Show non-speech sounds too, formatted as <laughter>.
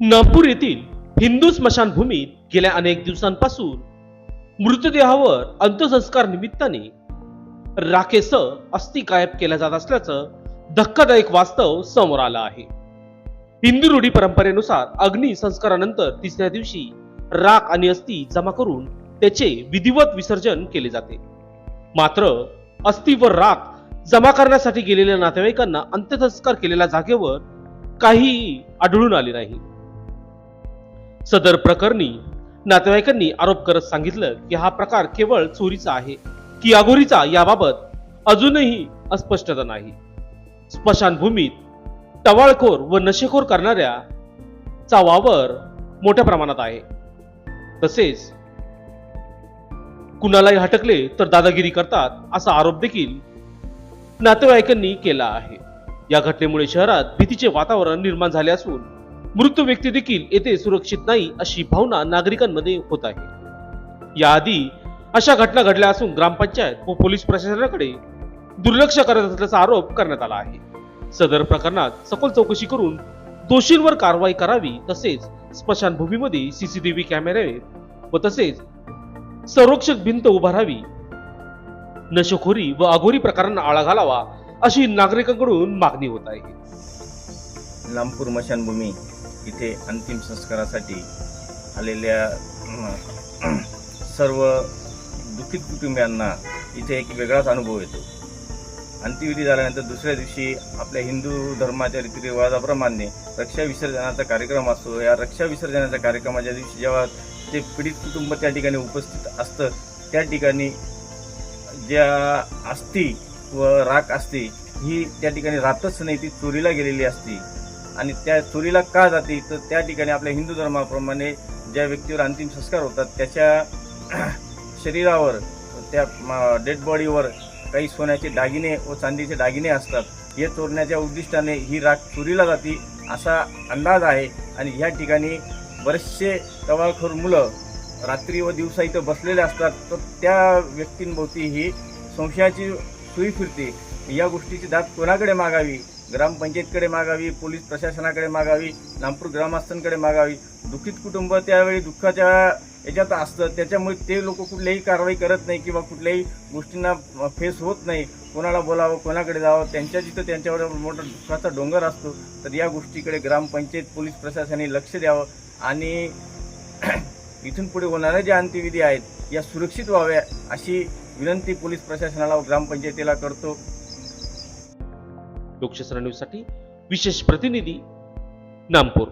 नागपूर येथील हिंदू स्मशानभूमीत गेल्या अनेक दिवसांपासून मृतदेहावर अंत्यसंस्कार निमित्ताने राखेस अस्थि गायब केल्या जात असल्याचं धक्कादायक वास्तव समोर आलं आहे. हिंदू रूढी परंपरेनुसार अग्नि संस्कारानंतर तिसऱ्या दिवशी राख आणि अस्थि जमा करून त्याचे विधिवत विसर्जन केले जाते. मात्र अस्थि व राख जमा करण्यासाठी गेलेल्या नातेवाईकांना अंत्यसंस्कार केलेल्या जागेवर काहीही आढळून आले नाही. सदर प्रकरणी नातेवाईकांनी आरोप करत सांगितलं की हा प्रकार केवळ चोरीचा आहे की अघोरीचा याबाबत अजूनही अस्पष्टता नाही. स्मशानभूमीत टवाळखोर व नशेखोर करणाऱ्या चा वावर मोठ्या प्रमाणात आहे. तसेच कुणालाही हटकले तर दादागिरी करतात असा आरोप देखील नातेवाईकांनी केला आहे. या घटनेमुळे शहरात भीतीचे वातावरण निर्माण झाले असून मृत व्यक्ती देखील येथे सुरक्षित नाही अशी भावना नागरिकांमध्ये होत आहे. याआधी अशा घटना घडल्या असून ग्रामपंचायत व पोलीस प्रशासनाकडे दुर्लक्ष करत असल्याचा आरोप करण्यात आला आहे. सदर प्रकरणात सखोल चौकशी करून दोषींवर कारवाई करावी तसेच स्मशानभूमीमध्ये सीसीटीव्ही कॅमेरे व तसेच संरक्षक भिंत उभारावी नशेखोरी व अघोरी प्रकारांना आळा घालावा अशी नागरिकांकडून मागणी होत आहे. लांबपूर मशानभूमी इथे अंतिम संस्कारासाठी आलेल्या <clears throat> सर्व दुःखित कुटुंबियांना इथे एक वेगळाच अनुभव येतो. अंत्यविधी झाल्यानंतर दुसऱ्या दिवशी आपल्या हिंदू धर्माच्या रीतिरिवाजाप्रमाणे रक्षा विसर्जनाचा कार्यक्रम असतो. या रक्षा विसर्जनाच्या कार्यक्रमाच्या दिवशी जेव्हा ते पीडित कुटुंब त्या ठिकाणी उपस्थित असतं त्या ठिकाणी ज्या अस्थि व राख असते ही त्या ठिकाणी राहतच नाही ती चोरीला गेलेली असते. आणि त्या चोरीला का जाते तर त्या ठिकाणी आपल्या हिंदू धर्माप्रमाणे ज्या व्यक्तीवर अंतिम संस्कार होतात त्याच्या <clears throat> शरीरावर त्या डेड बॉडीवर काही सोन्याचे दागिने व चांदीचे दागिने असतात. हे चोरण्याच्या उद्दिष्टाने ही राख चोरीला जाते असा अंदाज आहे. आणि ह्या ठिकाणी बरेचसे टवाळखोर मुलं रात्री व दिवसा इथं बसलेले असतात. तर त्या व्यक्तींभोवती ही संशयाची सुई फिरते. या गोष्टीची दात कोणाकडे मागावी? ग्रामपंचायतकडे मागावी पोलीस प्रशासनाकडे मागावी नागपूर ग्रामस्थांकडे मागावी. दुःखित कुटुंब त्यावेळी दुःखाच्या याच्यात असतं. त्याच्यामुळे ते लोक कुठल्याही कारवाई करत नाही किंवा कुठल्याही गोष्टींना फेस होत नाही. कोणाला बोलावं कोणाकडे जावं त्यांच्या जिथं त्यांच्यावर मोठा दुःखाचा डोंगर असतो तर या गोष्टीकडे ग्रामपंचायत पोलीस प्रशासनाने लक्ष द्यावं आणि <clears throat> इथून पुढे होणाऱ्या ज्या अंत्यविधी आहेत या सुरक्षित व्हाव्या अशी विनंती पोलीस प्रशासनाला व ग्रामपंचायतीला करतो. लोकशास्त्र न्यूजसाठी विशेष प्रतिनिधी नामपूर.